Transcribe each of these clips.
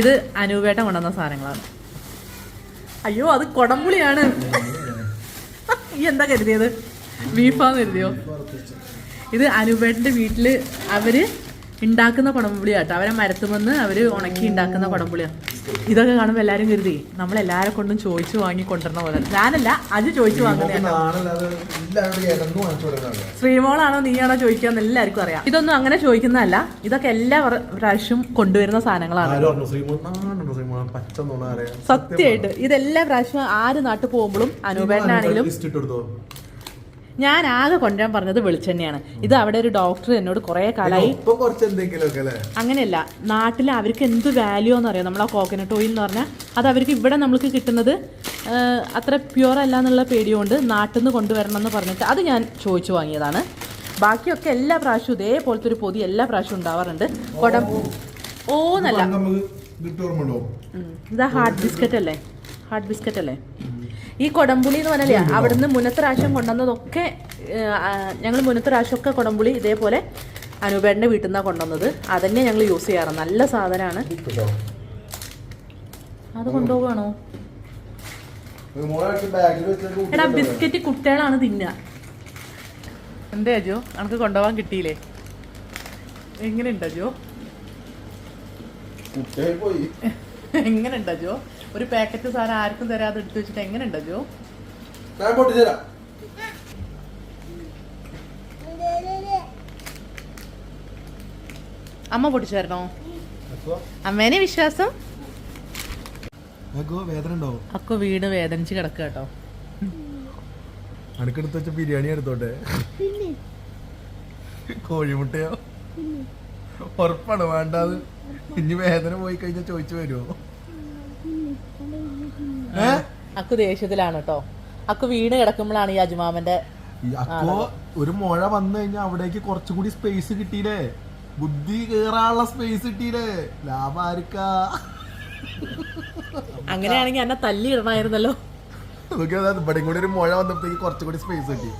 ഇത് അനൂപേട്ട കൊണ്ടുവന്ന സാധനങ്ങളാണ്. അയ്യോ അത് കൊടംപുളിയാണ്. ഈ എന്താ കരുതിയത്? ബീഫാന്ന് കരുതിയോ? ഇത് അനൂപേട്ടന്റെ വീട്ടിൽ അവർ ഉണ്ടാക്കുന്ന കുടംപുളിയാട്ടോ അവരെ മരത്തുമെന്ന് അവർ ഉണക്കി ഉണ്ടാക്കുന്ന കുടംപുളിയാണ് ഇതൊക്കെ കാണുമ്പോൾ എല്ലാവരും കരുതി നമ്മളെല്ലാരെ കൊണ്ടും ചോദിച്ചു വാങ്ങി കൊണ്ടുവരണ പോലെ. ഞാനല്ല അത് ചോദിച്ചു എല്ലാവരും കൊടുക്കാറില്ല ശ്രീമോളാണോ നീയാണോ ചോദിക്കാന്ന് എല്ലാവർക്കും അറിയാം. ഇതൊന്നും അങ്ങനെ ചോദിക്കുന്നതല്ല. ഇതൊക്കെ എല്ലാ പ്രാവശ്യം കൊണ്ടുവരുന്ന സാധനങ്ങളാണ്. സത്യമായിട്ട് ഇതെല്ലാ പ്രാവശ്യം ആര് നാട്ടിൽ പോകുമ്പോഴും അനൂപേട്ടനാണെങ്കിലും ഞാൻ ആകെ കൊണ്ടുവരാൻ പറഞ്ഞത് വെളിച്ചെണ്ണയാണ്. ഇത് അവിടെ ഒരു ഡോക്ടർ എന്നോട് കുറെ കാലമായി അങ്ങനെയല്ല നാട്ടിൽ അവർക്ക് എന്ത് വാല്യൂ എന്നറിയാം നമ്മൾ ആ കോക്കനട്ട് ഓയിൽ എന്ന് പറഞ്ഞാൽ അത് അവർക്ക് ഇവിടെ നമ്മൾക്ക് കിട്ടുന്നത് അത്ര പ്യുവർ അല്ല എന്നുള്ള പേടിയുകൊണ്ട് നാട്ടിൽ നിന്ന് കൊണ്ടുവരണം എന്ന് പറഞ്ഞിട്ട് അത് ഞാൻ ചോദിച്ചു വാങ്ങിയതാണ്. ബാക്കിയൊക്കെ എല്ലാ പ്രാവശ്യവും ഇതേപോലത്തെ ഒരു പൊതി എല്ലാ പ്രാവശ്യവും ഉണ്ടാവാറുണ്ട്. കൊടം ഓ നല്ല നമുക്ക് കിട്ടി ഓർമ്മ ഇതാ ഹാർട്ട് ബിസ്ക്കറ്റ് അല്ലേ? ഹാർഡ് ബിസ്ക്കറ്റ് അല്ലേ? ഈ കൊടംപുളി എന്ന് പറഞ്ഞാലേ അവിടുന്ന് മുന്നത്തെ പ്രാവശ്യം കൊണ്ടുവന്നതൊക്കെ ഞങ്ങൾ മുന്നത്തെ പ്രാവശ്യമൊക്കെ കൊടംപുളി ഇതേപോലെ അനൂപേട്ടന്റെ വീട്ടിൽ നിന്നാണ് കൊണ്ടുവന്നത്. അതന്നെ ഞങ്ങൾ യൂസ് ചെയ്യാറ്. നല്ല സാധനമാണ്. അത് വെച്ചിട്ട് എടാ ബിസ്ക്കറ്റ് കുട്ടികളാണ് തിന്നുക. എന്താ അജോ? നമുക്ക് കൊണ്ടുപോകാൻ കിട്ടിയില്ലേ? എങ്ങനെയുണ്ട് അജോ? എങ്ങനെയുണ്ട് അജോ? ഒരു പാക്കറ്റ് സാധനം ആർക്കും തരാതെ എടുത്തു വെച്ചിട്ട് എങ്ങനെ ഉണ്ടല്ലോ അമ്മ പൊട്ടിച്ചായിരുന്നോ അമ്മേനെ വിശ്വാസം? നിനക്ക് വേദന ഉണ്ടോ? അക്കു വീട് വേദനിച്ച് കിടക്കുക കേട്ടോ. അനക്കെടുത്ത് വെച്ച ബിരിയാണി എടുത്തോട്ടെ? കോഴിമുട്ടയോ? ഉറപ്പാണ് വേണ്ടത് ഇനി വേദന പോയി കഴിഞ്ഞാൽ ചോദിച്ചു വരുമോ അക്കു ദേഷ്യത്തിലാണ് കേട്ടോ അക്കു വീണ് കിടക്കുമ്പോഴാണ് ഈ അജുമാമന്റെ അപ്പോ ഒരു മഴ വന്നു കഴിഞ്ഞാൽ അവിടേക്ക് കുറച്ചും കൂടി സ്പേസ് കിട്ടിയില്ലേ ബുദ്ധി കേറാനുള്ള സ്പേസ് കിട്ടിയില്ലേ ലാഭം ആർക്കാ? അങ്ങനെയാണെങ്കിൽ എന്നെ തല്ലി ഇടണമായിരുന്നല്ലോ നോക്കിയാ ദാ ഇവിടെയും കൂടി ഒരു മുഴ വന്നപ്പോഴത്തേക്ക് കുറച്ചും കൂടി സ്പേസ് കിട്ടി.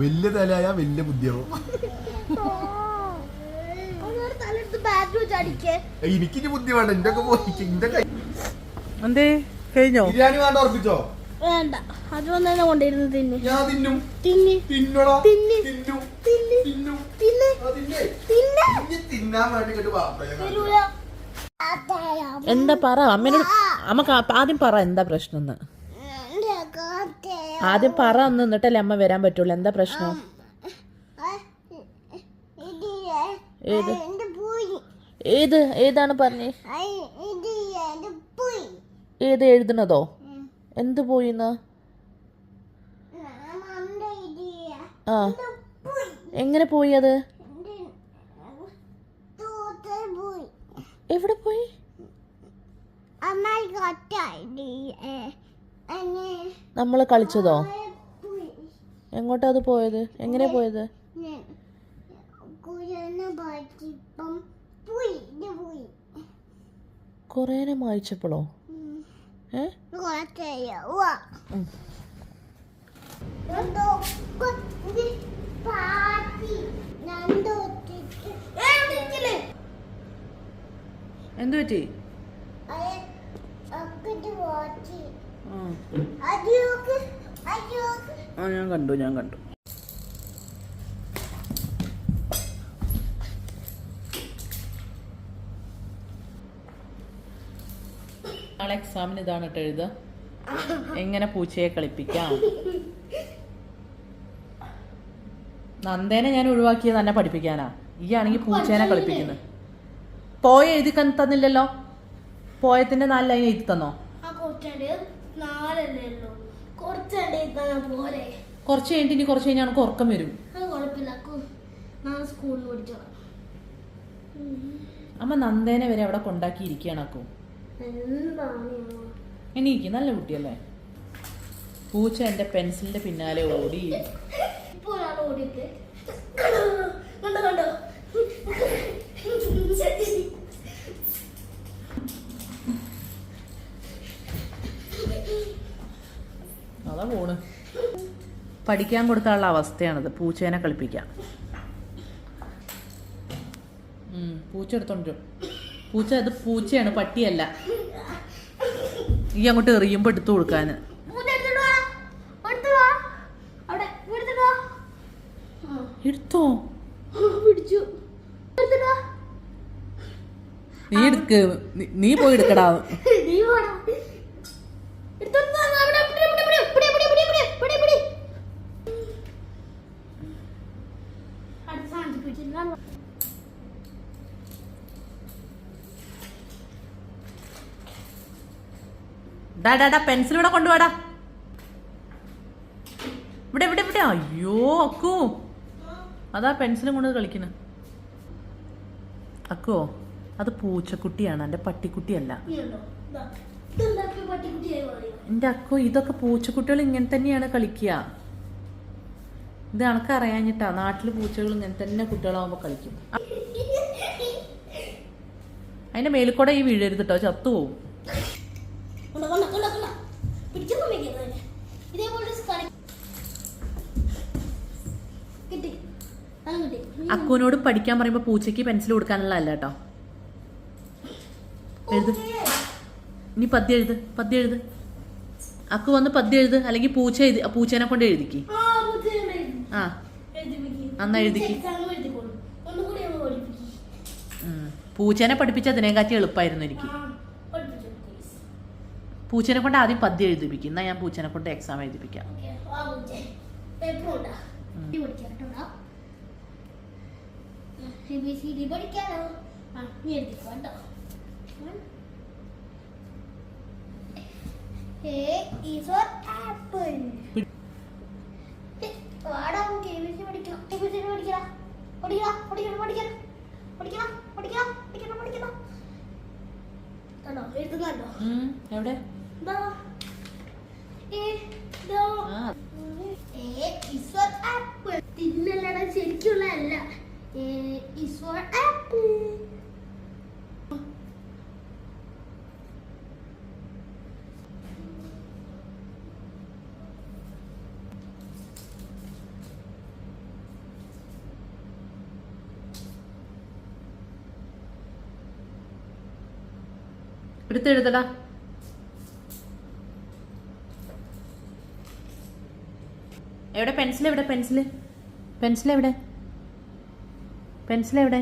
വലിയ തലയായ വലിയ ബുദ്ധിയാവും. എനിക്ക് എനിക്കിനി ബുദ്ധി വേണ്ട. എന്റെ ഒക്കെ പോയി. എന്റെ കൈ എന്തേ? കഴിഞ്ഞോ? ബിരിയാണി വേണ്ട ഉറപ്പിച്ചോ? വേണ്ട. അത് വന്നെ തന്നെ കൊണ്ടിരുന്നു തിന്നു. ഞാൻ തിന്നും. തിന്നി. തിന്നടാ. തിന്നി. തിന്നു. തിന്നി. തിന്നു. തിന്നെ. തിന്നെ. തിന്നേ. തിന്നാൻ വേണ്ടി അതായാ എന്താ പറ? അമ്മേനോട് അമ്മയ്ക്ക് ആദ്യം പറ എന്താ പ്രശ്നം എന്ന് ആദ്യം പറ ഒന്ന് എന്നിട്ടല്ലേ അമ്മ വരാൻ പറ്റുള്ളൂ. എന്താ പ്രശ്നം? ഏത്? ഏത്? ഏതാണ് പറഞ്ഞേ? ഏത് എഴുതണതോ എന്ത് പോയിന്ന്? ആ എങ്ങനെ പോയി അത്? എവിടെ പോയി? നമ്മൾ കളിച്ചതോ? എങ്ങോട്ടാ അത് പോയത്? എങ്ങനെ പോയത്? പാറ്റിപ്പം പോയി എന്തോ പാറ്റി? ഞാൻ കണ്ടു ഞാൻ കണ്ടു. നാളെ എക്സാമിന് ഇതാണ് കേട്ടോ എഴുതുക എങ്ങനെ പൂച്ചയെ കളിപ്പിക്കാം? നന്ദേനെ ഞാൻ ഒഴിവാക്കിയത് തന്നെ പഠിപ്പിക്കാനാ. ഈ ആണെങ്കിൽ പൂച്ചേനെ കളിപ്പിക്കുന്നത് പോയ എഴുതി തന്നില്ലല്ലോ? പോയത്തിന്റെ നാല് ലൈൻ എഴുതി തന്നോ? കുറച്ച് കഴിഞ്ഞിട്ട് ഇനി കുറച്ച് കഴിഞ്ഞാൽ നമുക്ക് ഉറക്കം വരും. അമ്മ നന്ദേനെ വരെ അവിടെ അക്കു. എന്താണ് എണീക്ക് നല്ല കുട്ടിയല്ലേ? പൂച്ച എന്റെ പെൻസിലിന്റെ പിന്നാലെ ഓടി. അതാ പോണ്. പഠിക്കാൻ കൊടുക്കാനുള്ള അവസ്ഥയാണിത്. പൂച്ചേനെ കളിപ്പിക്കാം. പൂച്ച എടുത്തോണ്ട്. പൂച്ച അത് പൂച്ചയാണ് പട്ടിയല്ല. ഈ അങ്ങോട്ട് എറിയുമ്പോ എടുത്തു കൊടുക്കാന്. എടുത്തോ? നീ എടുക്ക്. നീ പോയി എടുക്കടാ. നീ ഡാ ഡാ ഡാ പെൻസിൽ ഇവിടെ കൊണ്ടുപോടാ ഇവിടെ ഇവിടെ ഇവിടെ. അയ്യോ അക്കു. അതാ പെൻസിലും കൊണ്ട് കളിക്കുന്നു. അക്കുവോ അത് പൂച്ചക്കുട്ടിയാണ് എന്റെ പട്ടിക്കുട്ടിയല്ല. എന്റെ അക്കു? എന്റെ ഇതൊക്കെ പൂച്ചക്കുട്ടികൾ ഇങ്ങനെ തന്നെയാണ് കളിക്കുക. ഇത് കണക്ക് അറിയാഞ്ഞിട്ടാ നാട്ടിൽ പൂച്ചകൾ ഇങ്ങനെ തന്നെ കുട്ടികളാവുമ്പോൾ കളിക്കും. അതിന്റെ മേലിൽ കൂടെ ഈ വീഴരുത് കേട്ടോ ചത്തുപോകും കൊണ്ട, കൊണ്ട, കൊണ്ട, കൊണ്ട. പിടിച്ചൊന്നും വെക്കരുത് അതിനെ. ഇതേപോലെ കളി- കിട്ടി. അത് കിട്ടി. അക്കുവിനോട് പഠിക്കാൻ പറയുമ്പോൾ പൂച്ചയ്ക്ക് പെൻസിൽ കൊടുക്കാനുള്ള അല്ല കേട്ടോ. എഴുത്. നീ ഇനി പദ്യം എഴുത്. പദ്യം എഴുത്. അക്കു വന്ന് പദ്യം എഴുത്. അല്ലെങ്കിൽ പൂച്ച എഴുതി പൂച്ചേനെ കൊണ്ട് എഴുതിക്ക്. ആ. അന്നാ എഴുതിക്ക്. പൂച്ചേനെ പഠിപ്പിച്ച അതിനെക്കാട്ടി എളുപ്പമായിരുന്നു എനിക്ക്. പൂച്ചേനെ കൊണ്ട് ആദ്യം പദ്യം എഴുതിപ്പിക്കും. എന്നാ ഞാൻ പൂച്ചേനെ കൊണ്ട് എക്സാം എഴുതിപ്പിക്കാം ഓക്കേ, ആ പൂച്ചേ. പേപ്പർ കൊണ്ടാ. ഉം. ഇത് പഠിക്കാം കേട്ടോടാ. എ ബി സി ഡി പഠിക്കാലോ? ആ നീ എഴുതിക്കോ കേട്ടോ. is for apple. പിടി. വാടാ നമുക്ക് എ ബി സി പഠിക്കണം എ ബി സി പഠിക്കണം പഠിക്കണം പഠിക്കണം പഠിക്കണം. പഠിക്കണം പഠിക്കണം പഠിക്കണം പഠിക്കണം. കണ്ടോ? എഴുതുന്നുണ്ടോ എവിടെ? എ ആ. A is for apple. തിന്നല്ലടാ എടുത്ത് എഴുതടാ എവിടെ? പെൻസിൽ എവിടെ പെൻസിൽ പെൻസിൽ എവിടെ പെൻസിൽ എവിടെ